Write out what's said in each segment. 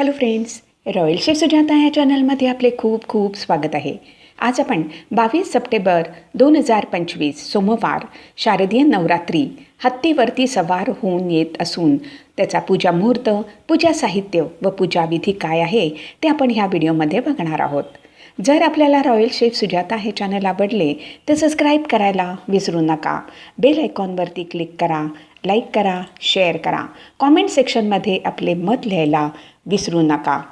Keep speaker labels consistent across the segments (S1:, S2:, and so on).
S1: Hello friends royal chef Sujata या चॅनलमध्ये आपले खूप खूप स्वागत आहे. आज आपण बावीस सप्टेंबर दोन हजार पंचवीस सोमवार शारदीय नवरात्री हत्तीवरती सवार होऊन येत असून त्याचा पूजा मुहूर्त पूजा साहित्य व पूजा विधी काय आहे ते आपण ह्या व्हिडिओमध्ये बघणार आहोत. जर आपल्याला रॉयल शेफ सुजाता हे चॅनल आवडले तर सबस्क्राईब करायला विसरू नका. बेल आयकॉनवरती क्लिक करा. लाईक करा शेअर करा. कॉमेंट सेक्शनमध्ये आपले मत लिहायला विसरू नका.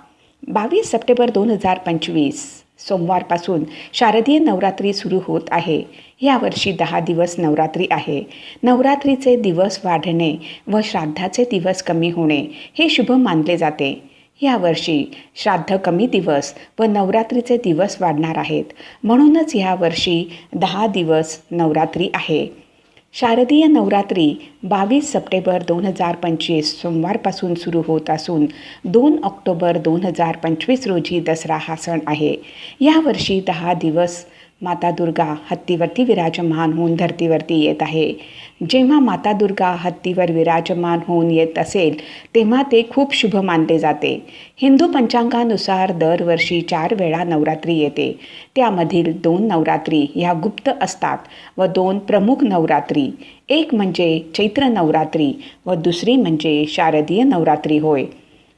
S1: बावीस सप्टेंबर दोन हजार पंचवीस सोमवारपासून शारदीय नवरात्री सुरू होत आहे. यावर्षी दहा दिवस नवरात्री आहे. नवरात्रीचे दिवस वाढणे व श्राद्धाचे दिवस कमी होणे हे शुभ मानले जाते. यावर्षी श्राद्ध कमी दिवस व नवरात्रीचे दिवस वाढणार आहेत. म्हणूनच यावर्षी दहा दिवस नवरात्री आहे. शारदीय नवरात्री बावीस सप्टेंबर दोन हजार पंचवीस सोमवारपासून सुरू होत असून दोन ऑक्टोबर दोन हजार पंचवीस रोजी दसरा हा सण आहे. यावर्षी दहा दिवस माता दुर्गा हत्तीवरती विराजमान होऊन धरतीवरती येत आहे. जेव्हा माता दुर्गा हत्तीवर विराजमान होऊन येत असेल तेव्हा ते खूप शुभ मानले जाते. हिंदू पंचांगानुसार दरवर्षी चार वेळा नवरात्री येते. त्यामधील दोन नवरात्री ह्या गुप्त असतात व दोन प्रमुख नवरात्री. एक म्हणजे चैत्र नवरात्री व दुसरी म्हणजे शारदीय नवरात्री होय.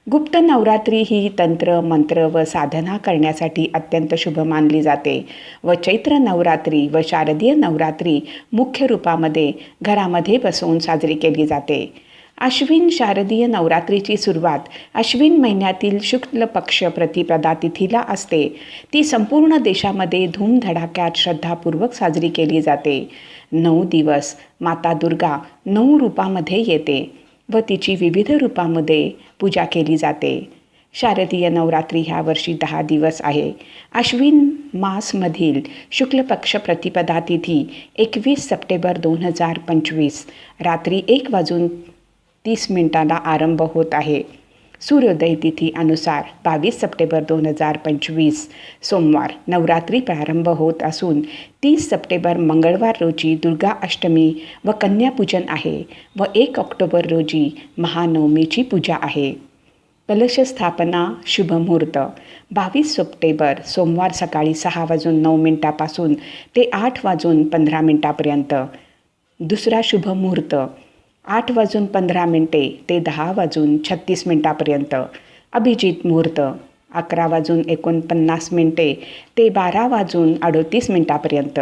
S1: गुप्त नवरात्री ही तंत्र मंत्र व साधना करण्यासाठी अत्यंत शुभ मानली जाते. व चैत्र नवरात्री व शारदीय नवरात्री मुख्य रूपामध्ये घरामध्ये बसवून साजरी केली जाते. अश्विन शारदीय नवरात्रीची सुरुवात अश्विन महिन्यातील शुक्ल पक्ष प्रतिपदा तिथीला असते. ती संपूर्ण देशामध्ये धूमधडाक्यात श्रद्धापूर्वक साजरी केली जाते. नऊ दिवस माता दुर्गा नऊ रूपामध्ये येते. व तिची विविध रूपामध्ये पूजा केली जाते. शारदीय नवरात्री ह्या वर्षी दहा दिवस आहे. अश्विन मासमधील शुक्ल पक्ष प्रतिपदा तिथी एकवीस सप्टेंबर दोन हजार पंचवीस रात्री एक वाजून तीस मिनिटाला आरंभ होत आहे. सूर्योदय तिथीनुसार बावीस सप्टेंबर दोन हजार पंचवीस सोमवार नवरात्री प्रारंभ होत असून तीस सप्टेंबर मंगळवार रोजी दुर्गा अष्टमी व कन्यापूजन आहे व एक ऑक्टोबर रोजी महानवमीची पूजा आहे. कलश स्थापना शुभमुहूर्त बावीस सप्टेंबर सोमवार सकाळी सहा वाजून नऊ मिनटापासून ते आठ वाजून पंधरा मिनटापर्यंत. दुसरा शुभमुहूर्त आठ वाजून पंधरा मिनटे ते दहा वाजून छत्तीस मिनटापर्यंत. अभिजित मुहूर्त अकरा वाजून एकोणपन्नास मिनटे ते बारा वाजून अडोतीस मिनटापर्यंत.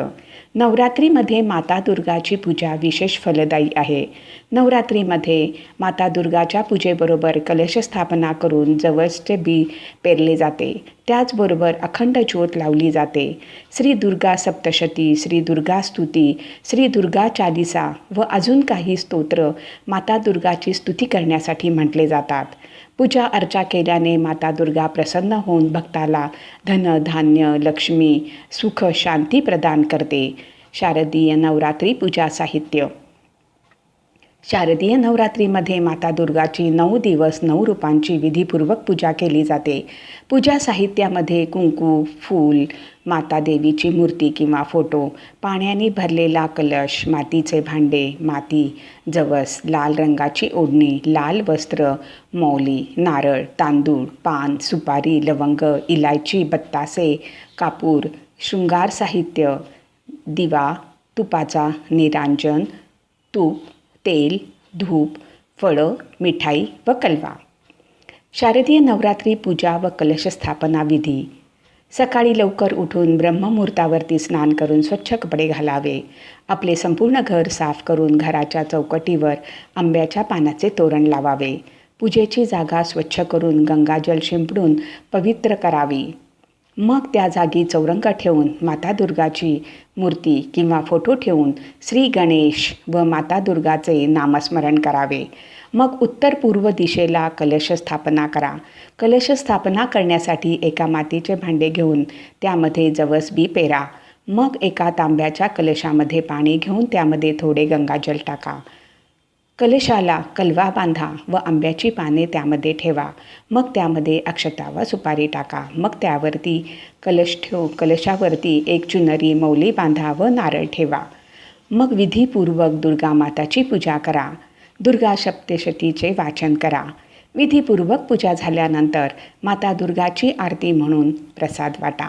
S1: नवरात्रीमध्ये माता दुर्गाची पूजा विशेष फलदायी आहे. नवरात्रीमध्ये माता दुर्गाच्या पूजेबरोबर कलशस्थापना करून जवळचे बी पेरले जाते. त्याचबरोबर अखंड ज्योत लावली जाते. श्री दुर्गा सप्तशती श्री दुर्गा स्तुती श्री दुर्गा चालिसा व अजून काही स्तोत्र माता दुर्गाची स्तुती करण्यासाठी म्हटले जातात. पूजा अर्चा केल्याने माता दुर्गा प्रसन्न होऊन भक्ताला धन धान्य लक्ष्मी सुख शांती प्रदान करते. शारदीय नवरात्री पूजा साहित्य. शारदीय नवरात्रीमध्ये माता दुर्गाची नऊ दिवस नऊ रूपांची विधीपूर्वक पूजा केली जाते. पूजा साहित्यामध्ये कुंकू फूल माता देवीची मूर्ती किंवा फोटो पाण्याने भरलेला कलश मातीचे भांडे माती जवस लाल रंगाची ओढणी लाल वस्त्र मौली नारळ तांदूळ पान सुपारी लवंग इलायची बत्तासे कापूर शृंगार साहित्य दिवा तुपाचा निरांजन तूप तेल धूप फळं मिठाई व कलवा. शारदीय नवरात्री पूजा व कलशस्थापना विधी. सकाळी लवकर उठून ब्रह्ममुहूर्तावरती स्नान करून स्वच्छ कपडे घालावे. आपले संपूर्ण घर साफ करून घराच्या चौकटीवर आंब्याच्या पानाचे तोरण लावावे. पूजेची जागा स्वच्छ करून गंगाजल शिंपडून पवित्र करावी. मग त्या जागी चौरंग ठेवून माता दुर्गाची मूर्ती किंवा फोटो ठेवून श्री गणेश व माता दुर्गाचे नामस्मरण करावे. मग उत्तर पूर्व दिशेला कलश स्थापना करा. कलश स्थापना करण्यासाठी एका मातीचे भांडे घेऊन त्यामध्ये जवस बी पेरा. मग एका तांब्याच्या कलशामध्ये पाणी घेऊन त्यामध्ये थोडे गंगाजल टाका. कलशाला कलवा बांधा व आंब्याची पाने त्यामध्ये ठेवा. मग त्यामध्ये अक्षता व सुपारी टाका. मग त्यावरती कलश ठेव कलशावरती एक चुनरी मौली बांधा व नारळ ठेवा. मग विधीपूर्वक दुर्गा माताची पूजा करा. दुर्गा सप्तशतीचे वाचन करा. विधीपूर्वक पूजा झाल्यानंतर माता दुर्गाची आरती म्हणून प्रसाद वाटा.